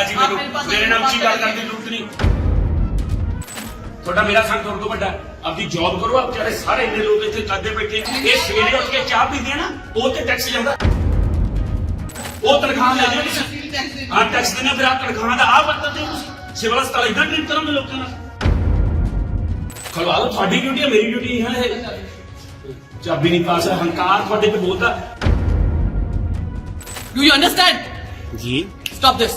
ਪਤਾ ਜੀ ਮੈਨੂੰ। ਮੇਰੇ ਨਾਲ ਉੱਚੀ ਗੱਲ ਕਰਨ ਦੀ ਜ਼ਰੂਰਤ ਨਹੀਂ। ਤੁਹਾਡਾ ਮੇਰਾ ਸੰਗ ਤੁਹਾਡੇ ਤੋਂ ਵੱਡਾ ਆਪਦੀ ਜੌਬ ਕਰੋ ਆਪ ਜਿਹੜੇ ਸਾਰੇ ਇੰਨੇ ਲੋਕ ਇੱਥੇ ਕਰਦੇ ਬੈਠੇ ਇਹ ਸਵੇਰੇ ਉੱਠ ਕੇ ਚਾਹ ਪੀਂਦੇ ਨਾ ਉਹ ਤੇ ਟੈਕਸ ਜਾਂਦਾ ਉਹ ਤਨਖਾਹ ਲੈ ਜਾਂਦੇ ਨੇ ਆ ਟੈਕਸ ਦੇਣਾ ਫਿਰ ਆ ਤਨਖਾਹ ਦਾ ਆ ਵਰਤਦੇ ਤੁਸੀਂ। ਸਿਵਲ ਹਸਪਤਾਲ ਇਦਾਂ ਟ੍ਰੀਟ ਕਰੋਗੇ ਲੋਕਾਂ ਨਾਲ। ਖਲਵਾ ਲਓ ਤੁਹਾਡੀ ਡਿਊਟੀ ਹੈ ਮੇਰੀ ਡਿਊਟੀ ਹੈ ਚਾਬੀ ਨਹੀਂ ਪਾਸ ਹੰਕਾਰ ਤੁਹਾਡੇ ਤੇ ਬਹੁਤ ਆ। Do you understand? ਜੀ। Stop this.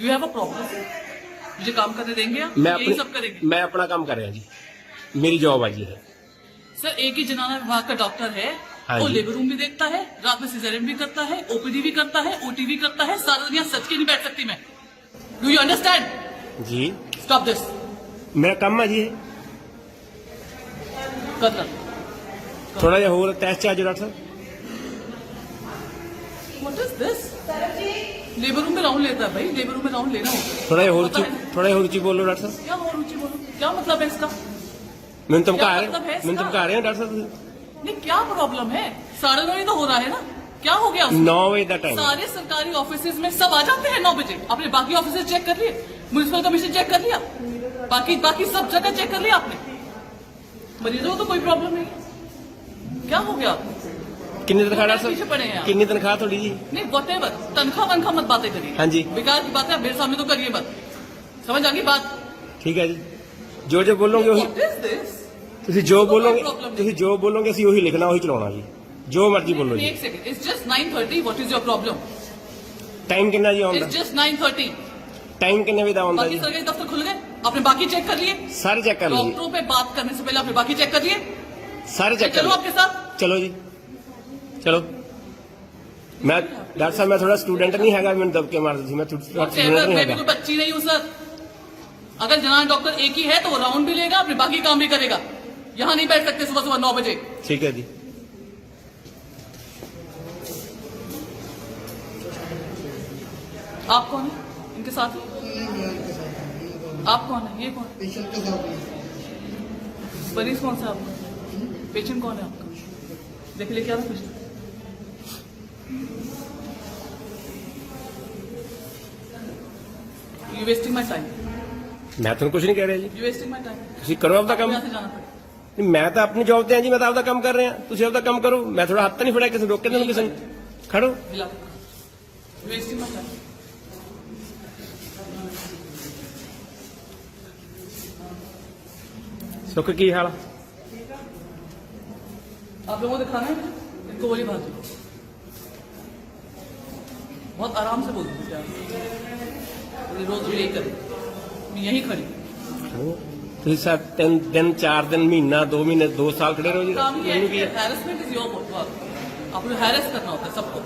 You have a problem मुझे काम करने देंगे मैं अपने, सब करेंगे। मैं अपना काम कर रहा जी। मेरी जॉब आज है सर एक ही जनाना विभाग का डॉक्टर है। हाँ वो लेबर रूम भी देखता है रात में सिजरियन भी करता है ओपीडी भी करता है ओटी भी करता है। सारा दुनिया सच के नहीं बैठ सकती मैं। डू यू अंडरस्टैंड जी। स्टॉप दिस मेरा काम है जी। ये। थोड़ा जहा हो रहा test charge doctor what is this sir ji labour room में राउंड लेता है भाई लेबर रूम में राउंड लेना होता थोड़ा और रुचि थोड़ा और रुचि बोलो डॉक्टर साहब। क्या और रुचि बोलो? क्या मतलब है इसका? मैं तुमको क्या आ मतलब है रहे मैंने इसका? तुमको डॉक्टर साहब? नहीं क्या प्रॉब्लम है? साढ़े नौ ही तो हो रहा है ना? क्या हो गया नौ बजे का टाइम सारे सरकारी ऑफ़िस में सब आ जाते हैं नौ बजे। आपने बाकी ऑफ़िस चेक कर लिए? म्यूनसिपल कमीशन चेक कर लिया? बाकी बाकी सब जगह चेक कर लिया आपने? मरीजों को तो कोई प्रॉब्लम नहीं क्या हो गया? आपको ਕਿੰਨੀ ਤਨਖਾਹ ਡਾਕਟਰ पीछे पड़े हैं ਸਾਹਿਬ आप। ਕਿੰਨੀ ਤਨਖਾਹ ਤੁਹਾਡੀ ਜੀ नहीं वट एवर तनख्वाह वनख्वाह मत बातें करिए हाँ जी। बेकार की बातें आप मेरे सामने तो करिए मत समझ आ गई बात ਠੀਕ ਹੈ ਜੀ ਜੋ ਜੋ ਬੋਲੋਗੇ ਉਹੀ What is this? ਤੁਸੀਂ ਜੋ ਕੋਈ ਬੋਲੋਗੇ problem ਨਹੀਂ। ਤੁਸੀਂ ਜੋ ਬੋਲੋਗੇ ਅਸੀਂ ਉਹੀ ਲਿਖਣਾ ਉਹੀ ਚਲਾਉਣਾ ਜੀ ਜੋ ਮਰਜ਼ੀ ਬੋਲੋ ਜੀ एक second it's just 9:30 what is your problem time ਕਿੰਨਾ ਜੀ ਆਉਂਦਾ इट्स जस्ट 9:30 ਟਾਈਮ ਕਿੰਨੇ ਵਜੇ ਦਾ ਆਉਂਦਾ बाकी ਜੀ सरकारी दफ्तर खुल गए आपने बाकी चेक कर लिए ਸਾਰੇ ਚੈੱਕ ਕਰ ਲਓ ਜੀ डॉक्टरों पे बात करने से पहले आपने बाकी चेक कर लिए ਸਾਰੇ ਚੈੱਕ ਕਰ चलो ਲਓ आपके साथ ਚਲੋ ਜੀ चलो। मैं डॉक्टर साहब मैं थोड़ा स्टूडेंट नहीं है मैंने दबके मार दी ਮੈਂ ਥੋੜਾ नहीं मैं भी बच्ची नहीं हूँ सर अगर जनान डॉक्टर एक ही है तो वो राउंड भी लेगा अपने बाकी काम भी करेगा। यहाँ नहीं बैठ सकते सुबह सुबह नौ बजे। ठीक है जी। आप कौन है? इनके साथ? आप कौन है? ये कौन? है पेशेंट मरीज़ कौन सा आपका? पेशेंट कौन है आपका? देख ले क्या था patient you wasting my time ਮੈਂ ਤੁਹਾਨੂੰ ਕੁਝ ਨਹੀਂ ਕਹਿ ਰਿਹਾ ਜੀ यू वेस्टिंग माई टाइम ਤੁਸੀਂ ਕਰੋ ਆਪਦਾ ਕੰਮ यहाँ से जाना पड़ेगा ਨਹੀਂ, ਮੈਂ ਤਾਂ ਆਪਣੀ ਜੌਬ ਤੇ ਆ ਜੀ ਮੈਂ ਤਾਂ ਆਪਦਾ ਕੰਮ ਕਰ ਰਿਹਾ ਤੁਸੀਂ ਆਪਦਾ ਕੰਮ ਕਰੋ ਮੈਂ ਥੋੜਾ ਹੱਥ ਤਾਂ ਨਹੀਂ ਫੜਿਆ ਕਿਸੇ ਨੂੰ ਰੋਕੇ ਤੁਹਾਨੂੰ ਕਿਸੇ ਨੂੰ ਖੜੋ मिला वेस्टिंग माई टाइम ਸੁੱਖ ਕੀ ਹਾਲ ਆ? आप लोगों को दिखाना है इनको बोली बात बहुत आराम से बोलती थी आप रोज भी यही करे मैं यहीं खड़ी हूँ। ਤੁਸੀਂ ਸਾ ਤਿੰਨ ਦਿਨ ਚਾਰ ਦਿਨ ਮਹੀਨਾ 2 ਮਹੀਨੇ 2 ਸਾਲ ਖੜੇ ਰਹੋ ਜੀ काम ही ਮੈਨੂੰ ਕੀ है ਹੈ हैरेसमेंट इज योर वर्क आपको हैरेस करना होता है सबको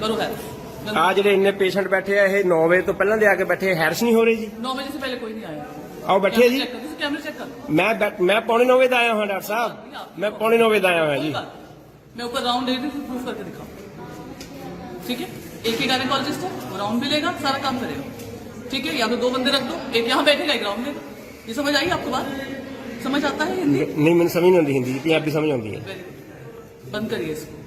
करो हैरेस ਆ ਜਿਹੜੇ ਇੰਨੇ ਪੇਸ਼ੈਂਟ ਬੈਠੇ ਆ ਇਹ 9 ਵਜੇ ਤੋਂ ਪਹਿਲਾਂ ਦੇ ਆ ਕੇ ਬੈਠੇ ਹੈਰਸ ਨਹੀਂ ਹੋ ਰਹੇ ਜੀ नौ बजे से पहले कोई नहीं आया ਆਓ ਬੈਠੇ ਆ ਜੀ चेक कर कैमरे चेक कर ਮੈਂ ਬੈ- ਮੈਂ ਪੌਣੇ 9 ਵਜੇ ਦਾ ਆਇਆ ਹਾਂ ਡਾਕਟਰ ਸਾਹਿਬ ਮੈਂ ਪੌਣੇ 9 ਵਜੇ ਦਾ ਆਇਆ ਹਾਂ ਜੀ कोई बात नहीं। मैं ऊपर राउंड ले रही थी प्रूफ करके दिखाओ ठीक है एक ही गायनेकोलॉजिस्ट है वो राउंड भी लेगा सारा काम करेगा ठीक है या तो दो बंदे रख दो एक यहाँ बैठेगा एक राउंड लेगा ये समझ आई आपको बात समझ आता है हिंदी ਨਹੀਂ ਮੈਨੂੰ ਸਮਝ ਨਹੀਂ ਆਉਂਦੀ ਹਿੰਦੀ ਜੀ ਪੰਜਾਬੀ ਸਮਝ ਆਉਂਦੀ ਹੈ Very good. बंद करिए इसको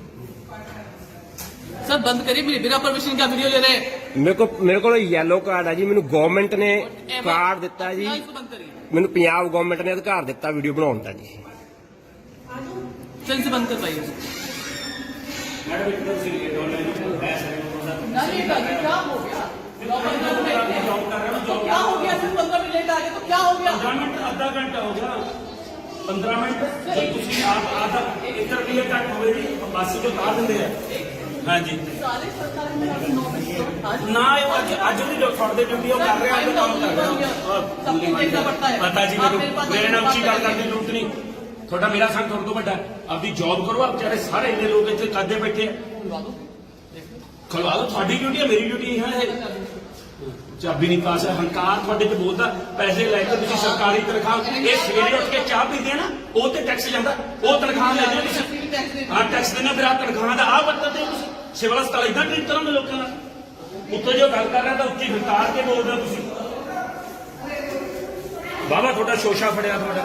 सर बंद करिए मेरे बिना परमिशन का वीडियो ले रहे हैं ਮੇਰੇ ਕੋਲ ਮੇਰੇ ਕੋਲ ਯੈਲੋ ਕਾਰਡ ਆ ਜੀ ਮੈਨੂੰ ਗਵਰਨਮੈਂਟ ਨੇ Ever- ਕਾਰਡ ਦਿੱਤਾ ਜੀ ना इसको बंद करिए ਮੈਨੂੰ ਪੰਜਾਬ ਗਵਰਨਮੈਂਟ ਨੇ ਅਧਿਕਾਰ ਦਿੱਤਾ ਵੀਡੀਓ ਬਣਾਉਣ ਦਾ ਜੀ चल से बंद करवाइए इसको ना लेट आ गए, क्या हो गया नौ पंद्रह मिनट लेट है। तो क्या हो गया सिर्फ पंद्रह मिनट लेट आ गए तो क्या हो गया 15 ਮਿੰਟ ਅੱਧਾ ਘੰਟਾ ਹੋ ਗਿਆ 15 ਮਿੰਟ ਜਦ ਤੁਸੀਂ ਆਪ ਆਦਾ 1 ਰੁਪਏ ਘੱਟ ਹੋਵੇ ਜੀ ਬੱਸ ਚੋਂ ਤਾਰ ਦਿੰਦੇ ਆ ਹਾਂਜੀ सारे सरकारी में अभी नौ बजे आज ਨਾ ਇਹ ਅੱਜ ਅੱਜ ਦੀ ਜੋ ਤੁਹਾਡੇ ਡਿਊਟੀ ਉਹ ਕਰ ਰਿਹਾ ਉਹ ਕੰਮ ਕਰ ਰਿਹਾ सब कुछ देखना पड़ता है ਪਤਾ ਜੀ आप ਮੈਨੂੰ मेरे पास ਮੇਰੇ ਨਾਲ ਉੱਚੀ ਗੱਲ बात ਕਰਨ ਦੀ ਜ਼ਰੂਰਤ ਨਹੀਂ ਤੁਹਾਡਾ ਮੇਰਾ ਸੰਗ ਤੁਹਾਡੇ ਤੋਂ ਵੱਡਾ ਹੈ। ਆਪਦੀ ਜੌਬ ਕਰੋ ਆਪ ਚਾਰੇ ਸਾਰੇ ਇੰਨੇ ਲੋਕ ਇੱਥੇ ਕਰਦੇ ਬੈਠੇ ਆ खुलवा दो देखो ਖਲਵਾ ਲਓ, ਤੁਹਾਡੀ ਡਿਊਟੀ ਹੈ, ਮੇਰੀ ਡਿਊਟੀ ਹੈ ਇਹ। ਚਾਬੀ ਨਹੀਂ ਪਾਸ ਹੈ ਹੰਕਾਰ ਤੁਹਾਡੇ ਤੇ ਬੋਲਦਾ, ਪੈਸੇ ਲੈ ਕੇ ਤੁਸੀਂ ਸਰਕਾਰੀ ਤਨਖਾਹ ਇਹ ਸਵੇਰੇ ਉੱਠ ਕੇ ਚਾਹ ਪੀਂਦੇ ਨਾ, ਉਹ ਤੇ ਟੈਕਸ ਜਾਂਦਾ ਉਹ ਤਨਖਾਹ ਲੈਂਦੇ ਹੋ ਤੁਸੀਂ। ਹਾਂ ਟੈਕਸ ਦਿੰਦੇ ਫਿਰ ਆ ਤਨਖਾਹ ਦਾ ਆ ਵਰਤਦੇ ਹੋ ਤੁਸੀਂ। ਸਿਵਲ ਹਸਪਤਾਲ ਇਦਾਂ ਟ੍ਰੀਟ ਕਰੋਗੇ ਲੋਕਾਂ ਨਾਲ। ਉੱਤੋਂ ਜੋ ਗੱਲ ਕਰ ਰਿਹਾ ਤਾਂ ਉੱਚੀ ਹੰਕਾਰ ਕੇ ਬੋਲਦੇ ਹੋ ਤੁਸੀਂ। ਬਾਬਾ ਤੁਹਾਡਾ ਸ਼ੋਸ਼ਾ ਫੜਿਆ ਤੁਹਾਡਾ।